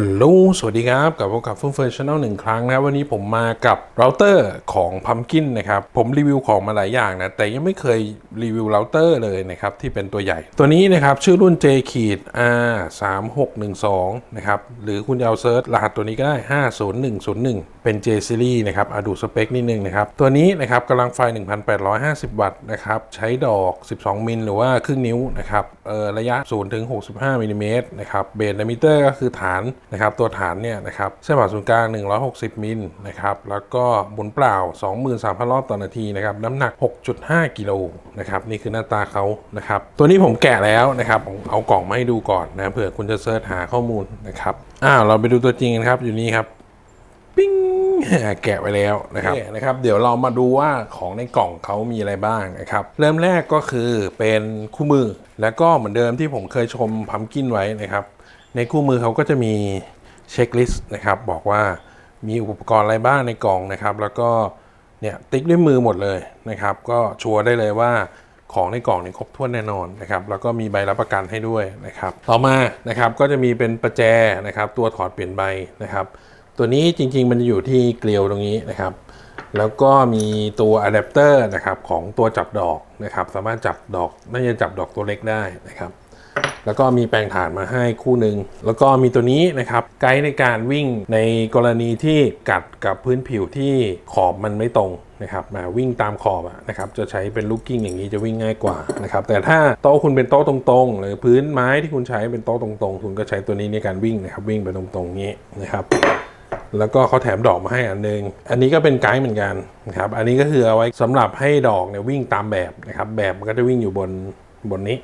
ฮัลโหล สวัสดีครับ กลับพบกับฟุ้งเฟิร์นช n แนลหนึ่งครั้งนะครับวันนี้ผมมากับเราเตอร์ของพัมกินนะครับ ผมรีวิวของมาหลายอย่างนะ แต่ยังไม่เคยรีวิวเราเตอร์เลยนะครับ ที่เป็นตัวใหญ่ ตัวนี้นะครับ ชื่อรุ่น J ขีด R 3 6 1 2นะครับ หรือคุณจะเอาเซิร์ชรหัสตัวนี้ก็ได้ 50101 เป็น J Series นะครับอดูสเปคนิดนึงนะครับ ตัวนี้นะครับกำลังไฟ 1850 วัตต์นะครับ ใช้ดอก 12 มิลหรือว่าครึ่งนิ้วนะครับเออระยะ0ถึง65มิลลิเมตรนะครับ เบส d มิเตอร์ก็คือฐานนะครับตัวฐานเนี่ยนะครับเส้นผ่าศูนย์กลาง 160 มิลนะครับแล้วก็หมุนเปล่า 23,000 รอบต่อนาทีนะครับน้ำหนัก 6.5 กิโลนะครับนี่คือหน้าตาเขานะครับตัวนี้ผมแกะแล้วนะครับผมเอากล่องมาให้ดูก่อนนะเผื่อคุณจะเสิร์ชหาข้อมูลนะครับอ้าวเราไปดูตัวจริงกันครับอยู่นี่ครับปิ้งแกะไปแล้วนะครับนะครับ เดี๋ยวเรามาดูว่าของในกล่องเขามีอะไรบ้างนะครับ เริ่มแรกก็คือเป็นคู่มือ แล้วก็เหมือนเดิมที่ผมเคยชมพัมกินไว้นะครับ ในคู่มือเขาก็จะมีเช็คลิสต์นะครับ บอกว่ามีอุปกรณ์อะไรบ้างในกล่องนะครับ แล้วก็เนี่ยติ๊กด้วยมือหมดเลยนะครับ ก็ชัวร์ได้เลยว่าของในกล่องนี่ครบถ้วนแน่นอนนะครับ แล้วก็มีใบรับประกันให้ด้วยนะครับ ต่อมานะครับก็จะมีเป็นประแจนะครับ ตัวถอดเปลี่ยนใบนะครับ ตัวนี้จริงๆมันจะอยู่ที่เกลียวตรงนี้นะครับ แล้วก็มีตัวอะแดปเตอร์นะครับของตัวจับดอกนะครับ สามารถจับดอกน่าจะจับดอกตัวเล็กได้นะครับ แล้วก็มีแปลงฐานมาให้คู่หนึ่งแล้วก็มีตัวนี้นะครับไกด์ในการวิ่งในกรณีที่กัดกับพื้นผิวที่ขอบมันไม่ตรงนะครับมาวิ่งตามขอบอะนะครับจะใช้เป็นลูกกิ้งอย่างนี้จะวิ่งง่ายกว่านะครับแต่ถ้าโต๊ะคุณเป็นโต๊ะตรงๆ หรือพื้นไม้ที่คุณใช้เป็นโต๊ะตรงๆ คุณก็ใช้ตัวนี้ในการวิ่งนะครับวิ่งไปตรงๆนี้นะครับแล้วก็เขาแถมดอกมาให้อันนึง อันนี้ก็เป็นไกด์เหมือนกันนะครับ อันนี้ก็คือเอาไว้สำหรับให้ดอกเนี่ยวิ่งตามแบบนะครับ แบบมันก็จะวิ่งอยู่บนบนนี้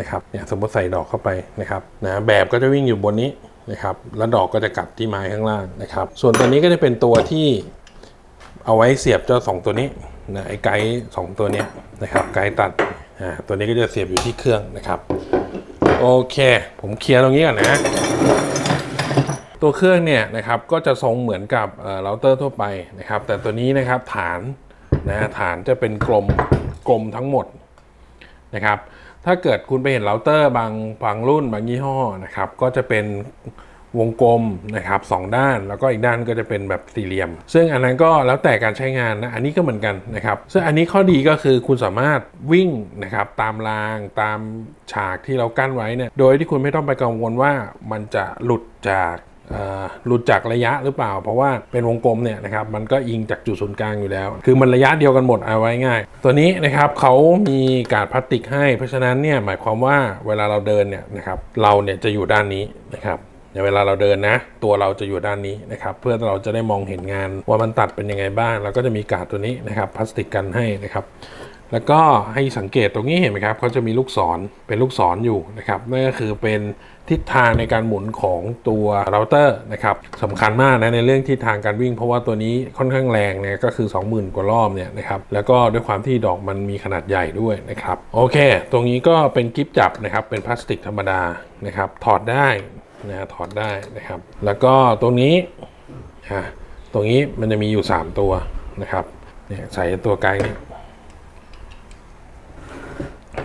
นะครับเนี่ยสมมติใส่ดอกเข้าไปนะครับนะแบบก็จะวิ่งอยู่บนนี้นะครับแล้วดอกก็จะกลับที่ไม้ข้างล่างนะครับ ส่วนตัวนี้ก็จะเป็นตัวที่เอาไว้เสียบเจ้าสองตัวนี้นะไอ้ไกด์สองตัวนี้นะครับไกด์ตัดอ่าตัวนี้ก็จะเสียบอยู่ที่เครื่องนะครับโอเค ผมเคลียร์ตรงนี้ก่อนนะ ตัวเครื่องเนี่ยนะครับก็จะทรงเหมือนกับเอ่อเราเตอร์ทั่วไปนะครับ แต่ตัวนี้นะครับฐานนะฐานจะเป็นกลมกลมทั้งหมดนะครับ ถ้าเกิดคุณไปเห็นเราเตอร์บางบางรุ่นบางยี่ห้อนะครับก็จะเป็นวงกลมนะครับสองด้านแล้วก็อีกด้านก็จะเป็นแบบสี่เหลี่ยม ซึ่งอันนั้นก็แล้วแต่การใช้งานนะอันนี้ก็เหมือนกันนะครับซึ่งอันนี้ข้อดีก็คือคุณสามารถวิ่งนะครับตามรางตามฉากที่เรากั้นไว้เนี่ยโดยที่คุณไม่ต้องไปกังวลว่ามันจะหลุดจาก หลุดจากระยะหรือเปล่า เพราะว่าเป็นวงกลมเนี่ยนะครับมันก็อิงจากจุดศูนย์กลางอยู่แล้ว คือมันระยะเดียวกันหมดเอาไว้ง่าย ตัวนี้นะครับเขามีการดพลาสติกให้ เพราะฉะนั้นเนี่ยหมายความว่าเวลาเราเดินเนี่ยนะครับเราเนี่ยจะอยู่ด้านนี้นะครับในเวลาเราเดินนะ ตัวเราจะอยู่ด้านนี้นะครับ เพื่อเราจะได้มองเห็นงานว่ามันตัดเป็นยังไงบ้างแล้วก็จะมีกาดตัวนี้นะครับพลาสติกกันให้นะครับแล้วก็ให้สังเกตตรงนี้เห็นไหมครับเขาจะมีลูกศรเป็นลูกศรอยู่นะครับนั่นก็คือเป็น ทิศทางในการหมุนของตัวเราเตอร์นะครับสำคัญมากนะในเรื่องทิศทางการวิ่ง เพราะว่าตัวนี้ค่อนข้างแรงเนี่ยก็คือ 20,000 กว่ารอบเนี่ยนะครับแล้วก็ด้วยความที่ดอกมันมีขนาดใหญ่ด้วยนะครับโอเค ตรงนี้ก็เป็นกิฟจับนะครับเป็นพลาสติกธรรมดานะครับถอดได้นะถอดได้นะครับ แล้วก็ตรงนี้อะตรงนี้มันจะมีอยู่ 3 ตัวนะครับเนี่ยใส่ตัวไกด์นี่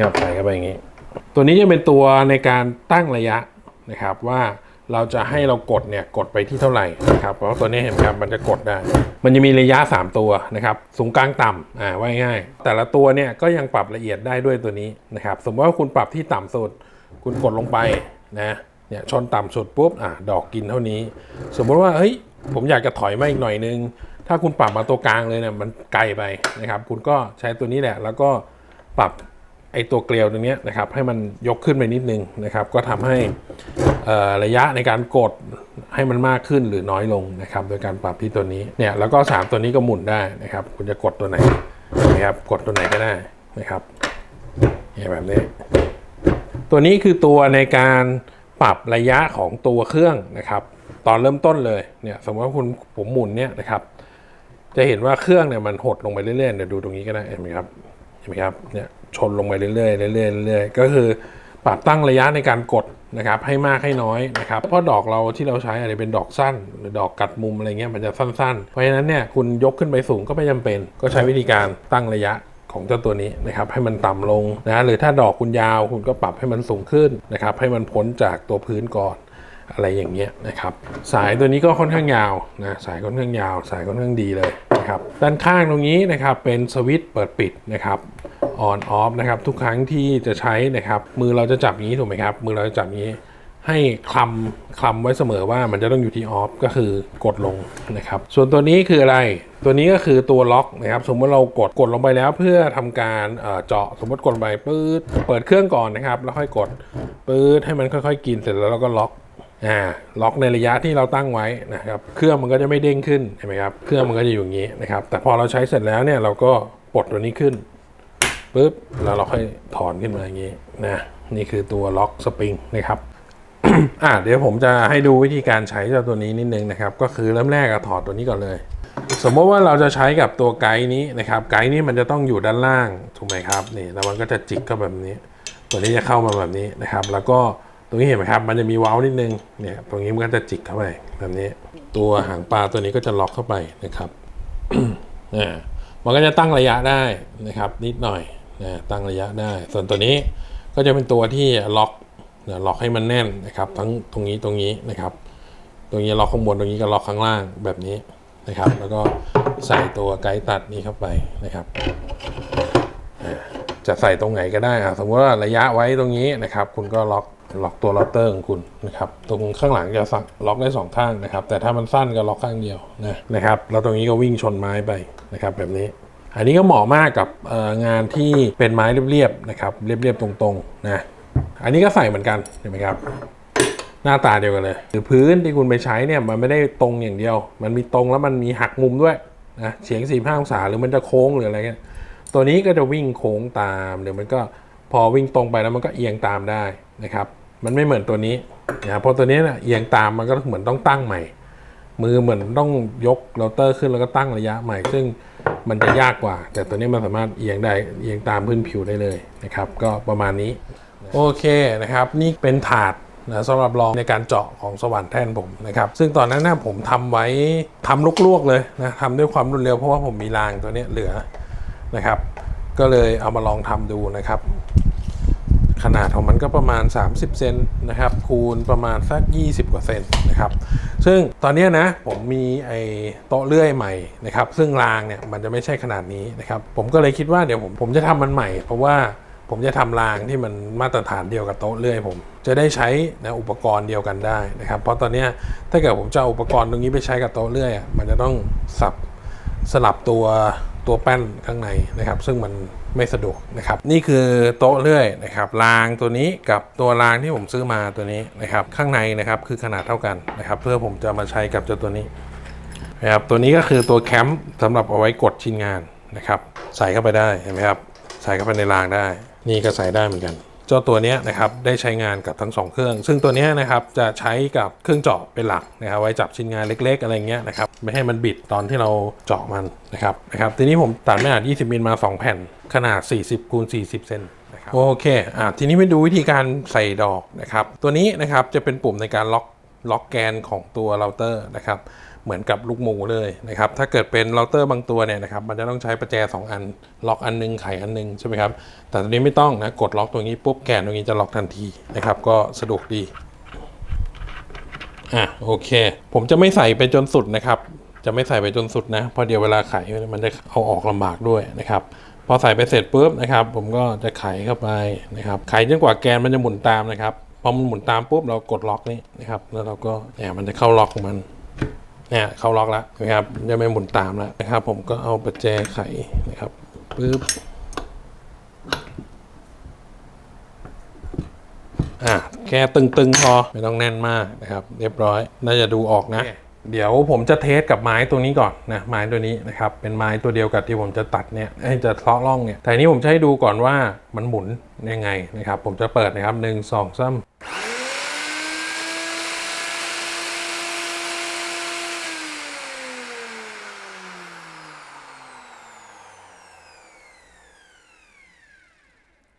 ครับใส่เข้าไปอย่างนี้ ตัวนี้จะเป็นตัวในการตั้งระยะ นะครับว่าเราจะให้เรากดเนี่ยกดไปที่เท่าไหร่นะครับเพราะตัวนี้เห็นไหมครับมันจะกดได้ มันจะมีระยะ 3 ตัวนะครับสูงกลางต่ำอ่าว่าง่ายแต่ละตัวเนี่ยก็ยังปรับละเอียดได้ด้วยตัวนี้นะครับสมมติว่าคุณปรับที่ต่ำสุด คุณกดลงไปนะเนี่ยชนต่ำสุดปุ๊บอะดอกกินเท่านี้ สมมติว่าเฮ้ยผมอยากจะถอยมาอีกหน่อยนึง ถ้าคุณปรับมาตัวกลางเลยเนี่ยมันไกลไปนะครับคุณก็ใช้ตัวนี้แหละแล้วก็ปรับ ไอตัวเกลียวตรงนี้นะครับให้มันยกขึ้นไปนิดนึงนะครับก็ทำให้ระยะในการกดให้มันมากขึ้นหรือน้อยลงนะครับโดยการปรับที่ตัวนี้เนี่ยแล้วก็ 3 ตัวนี้ก็หมุนได้นะครับคุณจะกดตัวไหนนะครับกดตัวไหนก็ได้นะครับเนี่ยแบบนี้ ตัวนี้คือตัวในการปรับระยะของตัวเครื่องนะครับ ตอนเริ่มต้นเลยเนี่ยสมมติว่าคุณผมหมุนเนี่ยนะครับ จะเห็นว่าเครื่องเนี่ยมันหดลงไปเรื่อยๆเดี๋ยวดูตรงนี้ก็ได้เห็นไหมครับ ห็นไหมครับเนี่ยชนลงไปเรื่อยๆเรื่อยๆเรื่อยๆก็คือปรับตั้งระยะในการกดนะครับให้มากให้น้อยนะครับเพราะดอกเราที่เราใช้อาจจะเป็นดอกสั้น หรือดอกกัดมุมอะไรเงี้ยมันจะสั้นๆ เพราะฉะนั้นเนี่ยคุณยกขึ้นไปสูงก็ไม่จำเป็น ก็ใช้วิธีการตั้งระยะของเจ้าตัวนี้นะครับให้มันต่ำลงนะหรือถ้าดอกคุณยาวคุณก็ปรับให้มันสูงขึ้นนะครับให้มันพ้นจากตัวพื้นก่อนอะไรอย่างเงี้ยนะครับสายตัวนี้ก็ค่อนข้างยาวนะสายค่อนข้างยาว สายค่อนข้างดีเลย นะครับด้านข้างตรงนี้นะครับเป็นสวิตช์เปิดปิดนะครับ on off นะครับทุกครั้งที่จะใช้นะครับมือเราจะจับอย่างนี้ถูกไหมครับมือเราจะจับอย่างนี้ให้คลำคลำไว้เสมอว่ามันจะต้องอยู่ที่ off ก็คือกดลงนะครับ ส่วนตัวนี้คืออะไร ตัวนี้ก็คือตัวล็อกนะครับ สมมติเรากดกดลงไปแล้วเพื่อทำการเจาะสมมติกดไปปื๊ดเปิดเครื่องก่อนนะครับ แล้วค่อยกดปื๊ดให้มันค่อย ๆ กินเสร็จแล้วเราก็ล็อก อ่าล็อกในระยะที่เราตั้งไว้นะครับเครื่องมันก็จะไม่เด้งขึ้นเห็นไหมครับเครื่องมันก็จะอยู่อย่างนี้นะครับแต่พอเราใช้เสร็จแล้วเนี่ยเราก็ปลดตัวนี้ขึ้นปุ๊บแล้วเราค่อยถอนขึ้นมาอย่างนี้นะนี่คือตัวล็อกสปริงนะครับอะเดี๋ยวผมจะให้ดูวิธีการใช้เจ้าตัวนี้นิดนึงนะครับ ก็คือเริ่มแรกอะถอดตัวนี้ก่อนเลย สมมติว่าเราจะใช้กับตัวไกด์นี้นะครับ ไกด์นี้มันจะต้องอยู่ด้านล่างถูกไหมครับนี่แล้วมันก็จะจิกเข้าแบบนี้ ตัวนี้จะเข้ามาแบบนี้นะครับ แล้วก็ รงนี้เห็นไหมครับ มันจะมีเว้านิดนึง เนี่ย ตรงนี้มันก็จะจิกเข้าไปแบบนี้ ตัวหางปลาตัวนี้ก็จะล็อกเข้าไปนะครับอ่ามันก็จะตั้งระยะได้นะครับ นิดหน่อยนะตั้งระยะได้ ส่วนตัวนี้ก็จะเป็นตัวที่ล็อกนะล็อกให้มันแน่นนะครับ ทั้งตรงนี้ตรงนี้นะครับ ตรงนี้ล็อกข้างบนตรงนี้ก็ล็อกข้างล่างแบบนี้นะครับ แล้วก็ใส่ตัวไกด์ตัดนี้เข้าไปนะครับ จะใส่ตรงไหนก็ได้อะสมมติว่าระยะไว้ตรงนี้นะครับ คุณก็ล็อกล็อกตัวเราเตอร์ของคุณนะครับ ตรงข้างหลังจะสั่งล็อกได้สองข้างนะครับ แต่ถ้ามันสั้นก็ล็อกข้างเดียวนะนะครับ แล้วตรงนี้ก็วิ่งชนไม้ไปนะครับแบบนี้ อันนี้ก็เหมาะมากกับงานที่เป็นไม้เรียบๆนะครับ เรียบๆตรงๆนะ อันนี้ก็ใส่เหมือนกันเห็นไหมครับ หน้าตาเดียวกันเลย หรือพื้นที่คุณไปใช้เนี่ยมันไม่ได้ตรงอย่างเดียว มันมีตรงแล้วมันมีหักมุมด้วยนะ เฉียง4 5องศาหรือมันจะโค้งหรืออะไรเงี้ย ตัวนี้ก็จะวิ่งโค้งตามเดี๋ยวมันก็พอวิ่งตรงไปแล้วมันก็เอียงตามได้นะครับ มันไม่เหมือนตัวนี้นะเพราะตัวนี้นะเอียงตามมันก็เหมือนต้องตั้งใหม่ มือเหมือนต้องยกเราเตอร์ขึ้นแล้วก็ตั้งระยะใหม่ ซึ่งมันจะยากกว่า แต่ตัวนี้มันสามารถเอียงได้เอียงตามพื้นผิวได้เลยนะครับ ก็ประมาณนี้โอเคนะครับ นี่เป็นถาดนะสำหรับลองในการเจาะของสว่านแท่นผมนะครับ ซึ่งตอนนั้นนะผมทำไว้ทำลวกๆเลยนะทำด้วยความรวดเร็วเพราะว่าผมมีรางตัวนี้เหลือ นะครับ ก็เลยเอามาลองทำดูนะครับ ขนาดของมันก็ประมาณ 30 เซนนะครับ คูณประมาณสัก 20 กว่าเซนนะครับ ซึ่งตอนนี้นะผมมีไอ้โต๊ะเลื่อยใหม่นะครับ ซึ่งรางเนี่ยมันจะไม่ใช่ขนาดนี้นะครับ ผมก็เลยคิดว่าเดี๋ยวผมผมจะทำมันใหม่ เพราะว่าผมจะทำรางที่มันมาตรฐานเดียวกับโต๊ะเลื่อยผม จะได้ใช้นะอุปกรณ์เดียวกันได้นะครับ เพราะตอนนี้ถ้าเกิดผมจะเอาอุปกรณ์ตรงนี้ไปใช้กับโต๊ะเลื่อยมันจะต้องสับสลับตัว ตัวแป้นข้างในนะครับ ซึ่งมันไม่สะดวกนะครับ นี่คือโต๊ะเลื่อยนะครับรางตัวนี้กับตัวรางที่ผมซื้อมาตัวนี้นะครับข้างในนะครับคือขนาดเท่ากันนะครับ เพื่อผมจะมาใช้กับเจ้าตัวนี้นะครับตัวนี้ก็คือตัวแคมป์สำหรับเอาไว้กดชิ้นงานนะครับ ใส่เข้าไปได้เห็นไหมครับใส่เข้าไปในรางได้ นี่ก็ใส่ได้เหมือนกัน เจ้าตัวนี้นะครับได้ใช้งานกับทั้งสองเครื่อง ซึ่งตัวนี้นะครับจะใช้กับเครื่องเจาะเป็นหลักนะครับไว้จับชิ้นงานเล็ก ๆ อะไรเงี้ยนะครับไม่ให้มันบิดตอนที่เราเจาะมันนะครับนะครับทีนี้ผมตัดไม่อาจ20มิลมา 2 แผ่นขนาด 40คูณ40 เซนนะครับโอเคอะทีนี้ไปดูวิธีการใส่ดอกนะครับตัวนี้นะครับจะเป็นปุ่มในการล็อกล็อกแกนของตัวเราเตอร์นะครับ เหมือนกับลูกหมูเลยนะครับ ถ้าเกิดเป็นเราเตอร์บางตัวเนี่ยนะครับ มันจะต้องใช้ประแจ 2 อัน ล็อกอันหนึงไขอันหนึงใช่ไหมครับ แต่ตัวนี้ไม่ต้องนะ กดล็อกตรงนี้ปุ๊บแกนตรงนี้จะล็อกทันทีนะครับ ก็สะดวกดี อะโอเค ผมจะไม่ใส่ไปจนสุดนะครับ จะไม่ใส่ไปจนสุดนะ เพราะเดี๋ยวเวลาไขมันจะเอาออกลำบากด้วยนะครับ พอใส่ไปเสร็จปุ๊บนะครับ ผมก็จะไขเข้าไปนะครับ ไขจนกว่าแกนมันจะหมุนตามนะครับ พอมันหมุนตามปุ๊บเรากดล็อกนี่นะครับ แล้วเราก็เนี่ยมันจะเข้าล็อกของมัน เนี่ยเข้าล็อกแล้วนะครับจะไม่หมุนตามแล้วนะครับ ผมก็เอาประแจไขนะครับปึ๊บอะแค่ตึงๆพอไม่ต้องแน่นมากนะครับ เรียบร้อย น่าจะดูออกนะ เดี๋ยวผมจะเทสกับไม้ตัวนี้ก่อนนะไม้ตัวนี้นะครับ เป็นไม้ตัวเดียวกับที่ผมจะตัดเนี่ยให้จะเลาะร่องเนี่ยแต่อันนี้ผมจะให้ดูก่อนว่ามันหมุนยังไงนะครับ ผมจะเปิดนะครับหนึ่งสองสาม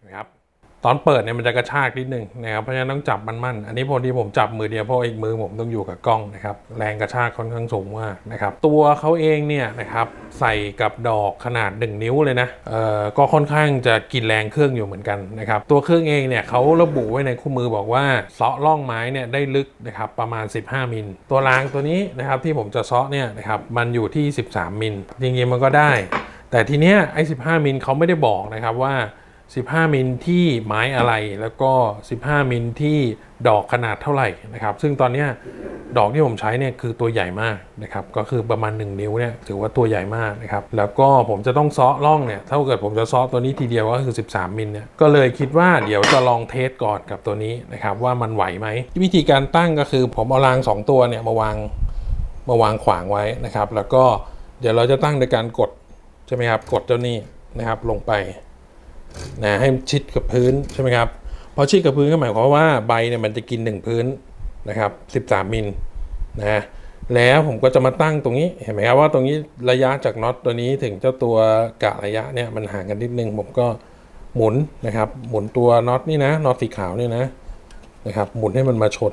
นะครับ ตอนเปิดเนี่ยมันจะกระชากนิดนึงนะครับเพราะฉะนั้นต้องจับมันมั่นอันนี้พอดีผมจับมือเดียวเพราะอีกมือผมต้องอยู่กับกล้องนะครับแรงกระชากค่อนข้างสูงมากนะครับตัวเขาเองเนี่ยนะครับใส่กับดอกขนาด 1 นิ้วเลยนะเอ่อก็ค่อนข้างจะกินแรงเครื่องอยู่เหมือนกันนะครับตัวเครื่องเองเนี่ยเขาระบุไว้ในคู่มือบอกว่าเซาะล่องไม้เนี่ยได้ลึกนะครับประมาณ 15 มิล ตัวรางตัวนี้นะครับที่ผมจะเซาะเนี่ยนะครับมันอยู่ที่ 13 มิลจริงๆมันก็ได้ แต่ทีเนี้ยไอ้15 มิลเขาไม่ได้บอกนะครับว่า 15 มิลที่ไม้อะไรแล้วก็ 15 มิลที่ดอกขนาดเท่าไหร่นะครับ ซึ่งตอนนี้ดอกที่ผมใช้เนี่ยคือตัวใหญ่มากนะครับก็คือประมาณ 1 นิ้วเนี่ยถือว่าตัวใหญ่มากนะครับแล้วก็ผมจะต้องซาะร่องเนี่ยถ้าเกิดผมจะซาะตัวนี้ทีเดียวก็คือ 13 มิลเนี่ยก็เลยคิดว่าเดี๋ยวจะลองเทสก่อนกับตัวนี้นะครับว่ามันไหวไหมวิธีการตั้งก็คือผมเอาราง 2 ตัวเนี่ยมาวางมาวางขวางไว้นะครับ แล้วก็เดี๋ยวเราจะตั้งโดยการกดใช่ไหมครับกดเจ้านี้นะครับลงไป นะให้ชิดกับพื้นใช่ไหมครับพอชิดกับพื้นก็หมายความว่าใบเนี่ยมันจะกิน1พื้นนะครับ13มิลนะแล้วผมก็จะมาตั้งตรงนี้เห็นไหมครับว่าตรงนี้ระยะจากน็อตตัวนี้ถึงเจ้าตัวกะระยะเนี่ยมันห่างกันนิดนึงผมก็หมุนนะครับ หมุนตัวน็อตนี่นะน็อตสีขาวนี่นะนะครับ หมุนให้มันมาชน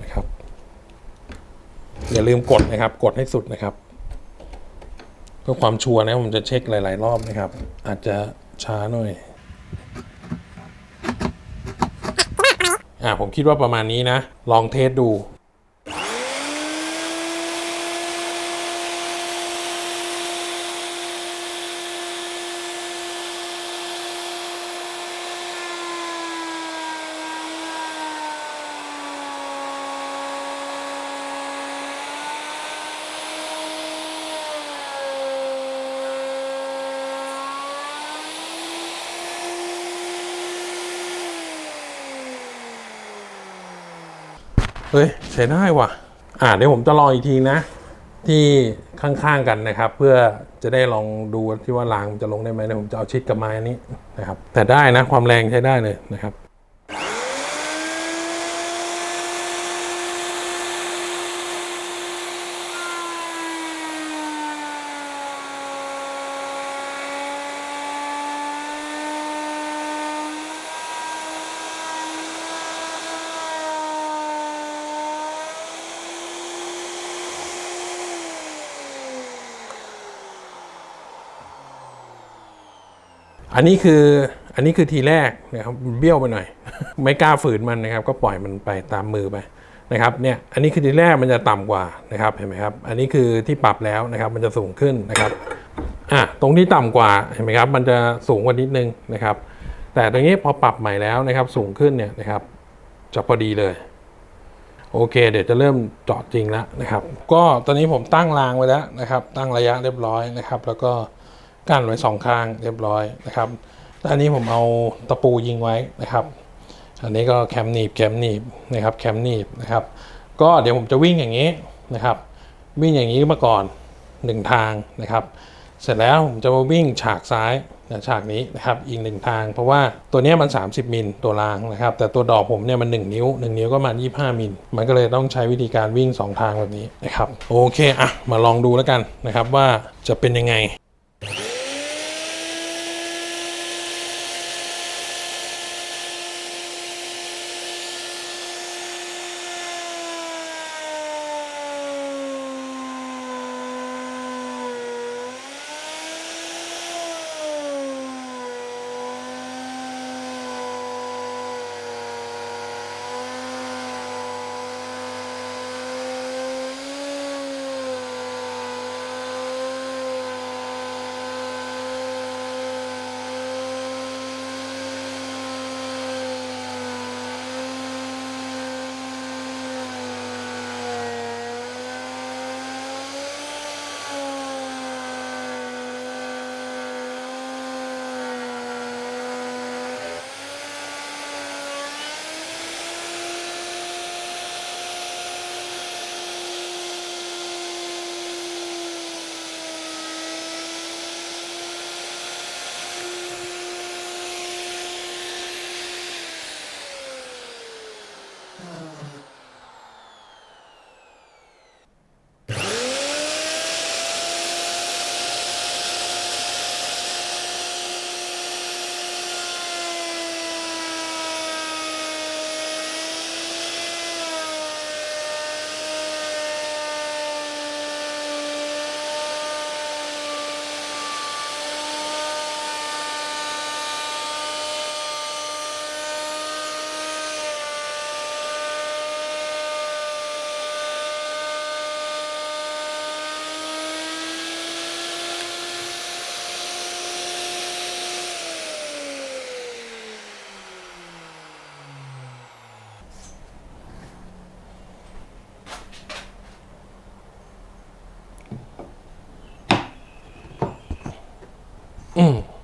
นะครับ อย่าลืมกดนะครับ กดให้สุดนะครับเพื่อความชัวร์นะผมจะเช็คหลาย ๆ รอบนะครับ อาจจะช้าหน่อย อ่าผมคิดว่าประมาณนี้นะ ลองเทสดู เฮ้ยใช้ได้ว่ะ อ่าเดี๋ยวผมจะลองอีกทีนะ ที่ข้างๆกันนะครับ เพื่อจะได้ลองดูที่ว่ารางจะลงได้ไหมเดี๋ยวผมจะเอาชิดกับไม้นี้นะครับ แต่ได้นะความแรงใช้ได้เลยนะครับ อันนี้คืออันนี้คือทีแรกนะครับเบี้ยวไปหน่อย ไม่กล้าฝืนมันนะครับ ก็ปล่อยมันไปตามมือไปนะครับเนี่ยอันนี้คือทีแรกมันจะต่ำกว่านะครับเห็นไหมครับ อันนี้คือที่ปรับแล้วนะครับ มันจะสูงขึ้นนะครับอะตรงที่ต่ำกว่าเห็นไหมครับ มันจะสูงกว่านิดนึงนะครับ แต่ตรงนี้พอปรับใหม่แล้วนะครับ สูงขึ้นเนี่ยนะครับจะพอดีเลยโอเค เดี๋ยวจะเริ่มเจาะจริงแล้วนะครับ ก็ตอนนี้ผมตั้งรางไว้แล้วนะครับ ตั้งระยะเรียบร้อยนะครับ แล้วก็ กั้นไว้สองข้างเรียบร้อยนะครับแล้วอันนี้ผมเอาตะปูยิงไว้นะครับ อันนี้ก็แคมหนีบแคมหนีบนะครับแคมหนีบนะครับ ก็เดี๋ยวผมจะวิ่งอย่างนี้นะครับ วิ่งอย่างนี้มาก่อนหนึ่งทางนะครับ เสร็จแล้วผมจะมาวิ่งฉากซ้ายนะฉากนี้นะครับอีกหนึ่งทาง เพราะว่าตัวนี้มัน 30 มิลตัวรางนะครับ แต่ตัวดอกผมเนี่ยมัน 1 นิ้ว 1 นิ้วก็มาณ25 มิลมันก็เลยต้องใช้วิธีการวิ่ง 2 ทางแบบนี้นะครับ โอเค อะ มาลองดูแล้วกันนะครับว่าจะเป็นยังไง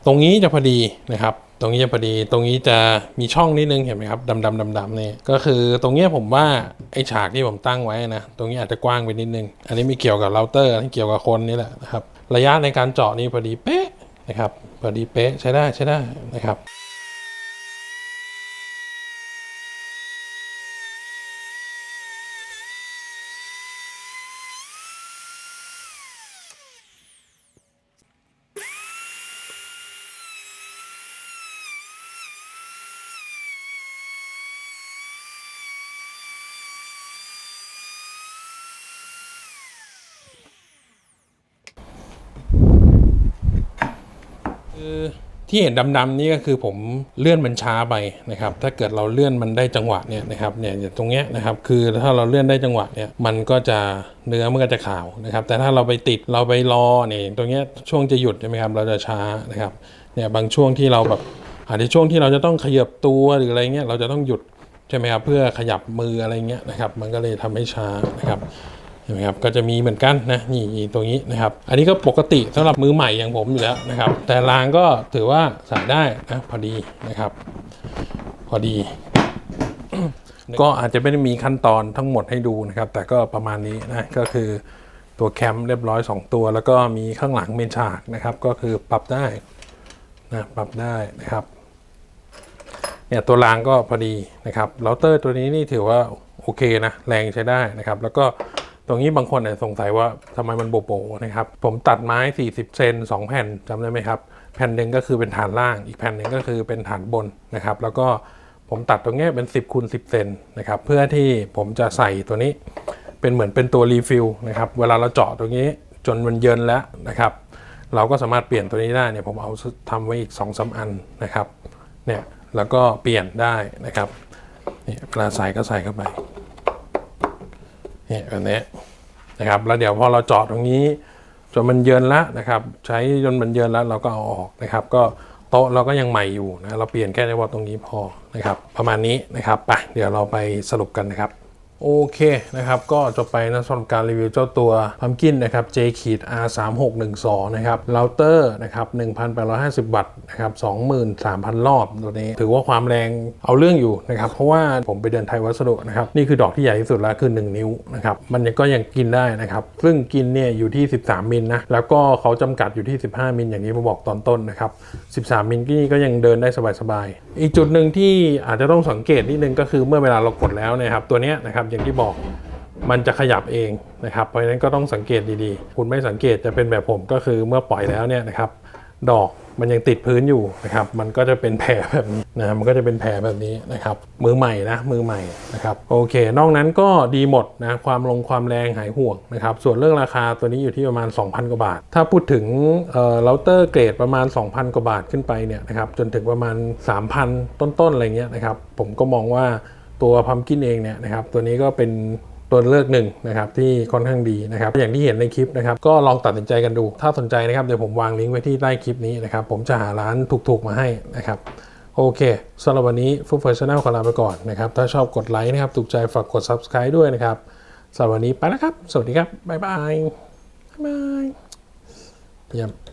ตรงนี้จะพอดีนะครับ ตรงนี้จะพอดี ตรงนี้จะมีช่องนิดนึงเห็นไหมครับดำดำดำดำเนี่ยก็คือตรงนี้ผมว่าไอฉากที่ผมตั้งไว้นะ ตรงนี้อาจจะกว้างไปนิดนึง อันนี้ไม่เกี่ยวกับเราเตอร์ที่เกี่ยวกับคนนี่แหละนะครับ ระยะในการเจาะนี่พอดีเป๊ะนะครับ พอดีเป๊ะใช้ได้ใช้ได้นะครับ คือ ที่เห็นดำๆนี่ก็คือผมเลื่อนมันช้าไปนะครับ ถ้าเกิดเราเลื่อนมันได้จังหวะเนี่ยนะครับเนี่ยตรงเนี้ยนะครับคือถ้าเราเลื่อนได้จังหวะเนี่ยมันก็จะเนื้อมันก็จะขาวนะครับ แต่ถ้าเราไปติดเราไปรอเนี่ยตรงเนี้ยช่วงจะหยุดใช่ไหมครับเราจะช้านะครับเนี่ยบางช่วงที่เราแบบอาจจะช่วงที่เราจะต้องขยับตัวหรืออะไรเงี้ยเราจะต้องหยุดใช่ไหมครับเพื่อขยับมืออะไรเงี้ยนะครับ มันก็เลยทำให้ช้านะครับ เห็นไหมครับก็จะมีเหมือนกันนะนี่ตรงนี้นะครับ อันนี้ก็ปกติสำหรับมือใหม่อย่างผมอยู่แล้วนะครับ แต่รางก็ถือว่าใส่ได้นะพอดีนะครับ พอดี ก็อาจจะไม่ได้มีขั้นตอนทั้งหมดให้ดูนะครับ แต่ก็ประมาณนี้นะก็คือตัวแคมเรียบร้อย 2 ตัว แล้วก็มีข้างหลังเมนฉากนะครับ ก็คือปรับได้นะปรับได้นะครับเนี่ยตัวรางก็พอดีนะครับเราเตอร์ตัวนี้นี่ถือว่าโอเคนะแรงใช้ได้นะครับ แล้วก็ ตรงนี้บางคนเนี่ยสงสัยว่าทำไมมันโบโบนะครับ ผมตัดไม้ 40 เซน2 แผ่นจำได้ไหมครับ แผ่นหนึ่งก็คือเป็นฐานล่าง อีกแผ่นหนึ่งก็คือเป็นฐานบนนะครับ แล้วก็ผมตัดตรงนี้เป็น 10คูณ10 เซนนะครับ เพื่อที่ผมจะใส่ตัวนี้เป็นเหมือนเป็นตัวรีฟิลนะครับ เวลาเราเจาะตรงนี้จนมันเยินแล้วนะครับ เราก็สามารถเปลี่ยนตัวนี้ได้เนี่ยผมเอาทำไว้อีก2อสอันนะครับเนี่ยแล้วก็เปลี่ยนได้นะครับนี่เวลาใส่ก็ใส่เข้าไป เนี่ยแบบนี้นะครับ แล้วเดี๋ยวพอเราเจาะตรงนี้จนมันเยินแล้วนะครับ ใช้จนมันเยินแล้วเราก็เอาออกนะครับ ก็โต๊ะเราก็ยังใหม่อยู่นะเราเปลี่ยนแค่เฉพาะตรงนี้พอนะครับ ประมาณนี้นะครับไปเดี๋ยวเราไปสรุปกันนะครับ โอเคนะครับก็จบไปนะสำหรับการรีวิวเจ้าตัวพัมกินนะครับ J ขีด R 3 6 1 2นะครับเราเตอร์นะครับ1,850 วัตต์นะครับ23,000 รอบตัวนี้ ถือว่าความแรงเอาเรื่องอยู่นะครับ เพราะว่าผมไปเดินไทยวัสดุนะครับ นี่คือดอกที่ใหญ่ที่สุดแล้วคือ 1 นิ้วนะครับมันก็ยังกินได้นะครับ ซึ่งกินเนี่ยอยู่ที่ 13 มิลนะ แล้วก็เขาจำกัดอยู่ที่ 15 มิลอย่างนี้ผมบอกตอนต้นนะครับ 13 มิลนี่ก็ยังเดินได้สบายๆอีกจุดหนึ่งที่อาจจะต้องสังเกตนิดนึงก็คือเมื่อเวลาเรากดแล้วนะครับตัวเนี้ยนะครับอย่างที่บอกมันจะขยับเองนะครับ เพราะฉะนั้นก็ต้องสังเกตดีๆ คุณไม่สังเกตจะเป็นแบบผมก็คือเมื่อปล่อยแล้วเนี่ยนะครับดอกมันยังติดพื้นอยู่นะครับ มันก็จะเป็นแผลแบบนี้นะมันก็จะเป็นแผลแบบนี้นะครับ มือใหม่นะมือใหม่นะครับโอเค นอกนั้นก็ดีหมดนะความลงความแรงหายห่วงนะครับ ส่วนเรื่องราคาตัวนี้อยู่ที่ประมาณ 2,000 กว่าบาท ถ้าพูดถึงเอ่อเราเตอร์เกรดประมาณ 2,000 กว่าบาทขึ้นไปเนี่ยนะครับจนถึงประมาณ 3,000 ต้นๆอะไรเงี้ยนะครับ ผมก็มองว่า ตัวพัมกินเองเนี่ยนะครับตัวนี้ก็เป็นตัวเลือกหนึ่งนะครับที่ค่อนข้างดีนะครับอย่างที่เห็นในคลิปนะครับก็ลองตัดสินใจกันดู ถ้าสนใจนะครับเดี๋ยวผมวางลิงก์ไว้ที่ใต้คลิปนี้นะครับผมจะหาร้านถูกๆมาให้นะครับโอเคสำหรับวันนี้ฟุตเฟอร์ชแนลขอลาไปก่อนนะครับถ้าชอบกดไลค์นะครับถูกใจฝากกด subscribe ด้วยนะครับสำหรับวันนี้ไปแล้วครับ สวัสดีครับบ๊ายบายบ๊ายบายเยี่ยม